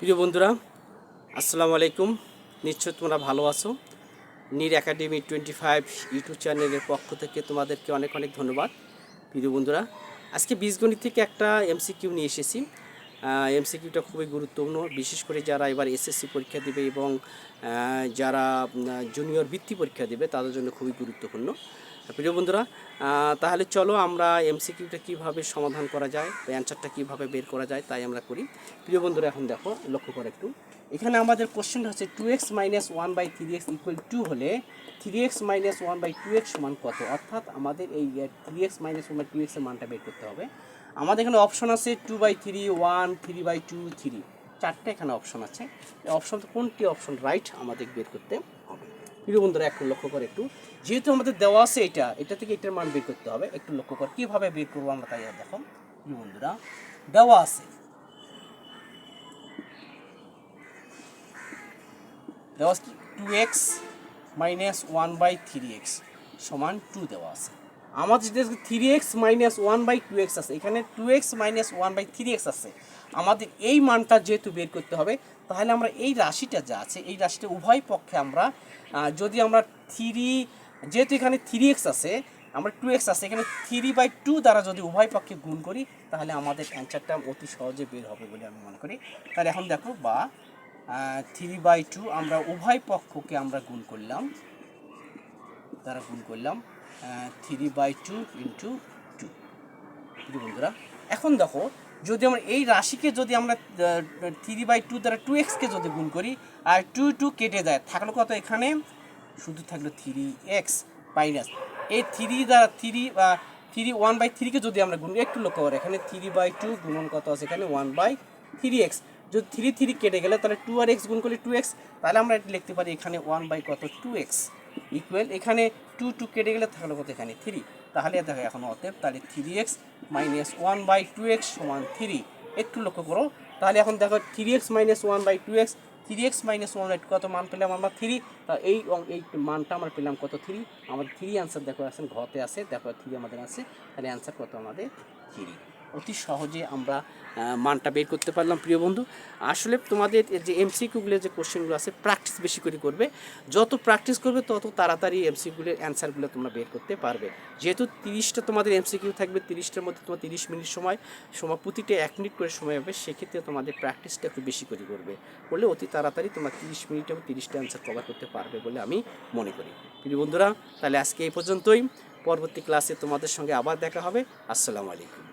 প্রিয় বন্ধুরা, আসসালামু আলাইকুম। নিশ্চয় তোমরা ভালো আছো। নির একাডেমি টোয়েন্টি ফাইভ ইউটিউব চ্যানেলের পক্ষ থেকে তোমাদেরকে অনেক অনেক ধন্যবাদ। প্রিয় বন্ধুরা, আজকে বীজগণিত থেকে একটা এমসিকিউ নিয়ে এসেছি। এমসিকিউটা খুবই গুরুত্বপূর্ণ। বিশেষ করে যারা এবার এসএসসি পরীক্ষা দেবে এবং যারা জুনিয়র বৃত্তি পরীক্ষা দেবে, তাদের জন্য খুবই গুরুত্বপূর্ণ। প্রিয় বন্ধুরা তাহলে চলো আমরা এমসিকিউটা কীভাবে সমাধান করা যায়, বা অ্যান্সারটা কীভাবে বের করা যায়, তাই আমরা করি। প্রিয় বন্ধুরা, এখন দেখো, লক্ষ্য করে একটু। এখানে আমাদের কোশ্চেনটা হচ্ছে two X minus one by three X equal two হলে three X minus one by two X সমান কত? অর্থাৎ আমাদের এই three X minus one by two এক্সের মানটা বের করতে হবে। আমাদের এখানে অপশন আছে two by three one three by two three চারটে এখানে অপশন আছে। অপশন কোনটি অপশন রাইট আমাদের বের করতে হবে। প্রিয় বন্ধুরা, একটু লক্ষ্য করে একটু। যেহেতু আমাদের দেওয়া আছে এটা এটা থেকে এটার মান বের করতে হবে। একটু লক্ষ্য কর কীভাবে বের করব আমরা তাই দেখো। প্রিয় বন্ধুরা, দেওয়া আছে। দেওয়া আছে two X minus one by three X সমান টু দেওয়া আছে। আমাদের যেটা three X minus one by two X আছে, এখানে two X minus one by three X আছে, আমাদের এই মানটা যেহেতু বের করতে হবে, তাহলে আমরা এই রাশিটা যা আছে, এই রাশিটা উভয় পক্ষে আমরা যদি আমরা থ্রি যেহেতু এখানে থ্রি এক্স আছে, আমরা টু এক্স আছে, এখানে থ্রি বাই টু দ্বারা যদি উভয় পক্ষে গুণ করি, তাহলে আমাদের অ্যান্সারটা অতি সহজে বের হবে বলে আমি মনে করি। তাহলে এখন দেখো বা থ্রি বাই টু আমরা উভয় পক্ষকে আমরা গুণ করলাম, দ্বারা গুণ করলাম three by two into two বন্ধুরা? এখন দেখো, যদি আমরা এই রাশিকে যদি আমরা থ্রি বাই টু দ্বারা টু এক্সকে যদি গুণ করি, আর টু টু কেটে যায়, থাকল কত এখানে? শুধু থাকল থ্রি এক্স মাইনাস এই থ্রি দ্বারা থ্রি বা থ্রি ওয়ান বাই থ্রিকে যদি আমরা গুণ, একটু লক্ষ্য করি, এখানে থ্রি বাই টু গুণন কত আছে এখানে? ওয়ান বাই থ্রি এক্স যদি থ্রি থ্রি কেটে গেলে, তাহলে টু আর এক্স গুণ করলে টু এক্স তাহলে আমরা এটা লিখতে পারি এখানে ওয়ান বাই কত? টু এক্স ইকুয়াল এখানে টু টু কেটে গেলে থাকল কত এখানে? থ্রি তাহলে দেখো এখন অতএব তাহলে three X minus one by two X সমান থ্রি একটু লক্ষ্য করো। তাহলে এখন দেখো three X minus one by two X three X minus one by কত মান পেলাম আমরা থ্রি তা এই এই মানটা আমরা পেলাম কত থ্রি আমাদের থ্রি অ্যান্সার দেখো আছেন ঘতে আছে। দেখো থ্রি আমাদের আছে। তাহলে অ্যান্সার কত আমাদের থ্রি অতি সহজে আমরা মানটা বের করতে পারলাম, প্রিয় বন্ধু। আসলে তোমাদের যে এমসিকিউগুলো যে কোশ্চেনগুলো আছে প্র্যাকটিস বেশি করে করবে। যত প্র্যাকটিস করবে, তত তাড়াতাড়ি এমসিকিউগুলোর অ্যান্সারগুলো তোমরা বের করতে পারবে। যেহেতু তিরিশটা তোমাদের এমসিকিউ থাকবে, তিরিশটার মধ্যে তোমার তিরিশ মিনিট সময় সময় প্রতিটা এক মিনিট করে সময় হবে, সেক্ষেত্রে তোমাদের প্র্যাকটিসটা একটু বেশি করে করবে। করলে অতি তাড়াতাড়ি তোমরা তিরিশ মিনিট এবং তিরিশটা অ্যান্সার কভার করতে পারবে বলে আমি মনে করি। প্রিয় বন্ধুরা, তাহলে আজকে এই পর্যন্তই। পরবর্তী ক্লাসে তোমাদের সঙ্গে আবার দেখা হবে। আসসালামু আলাইকুম।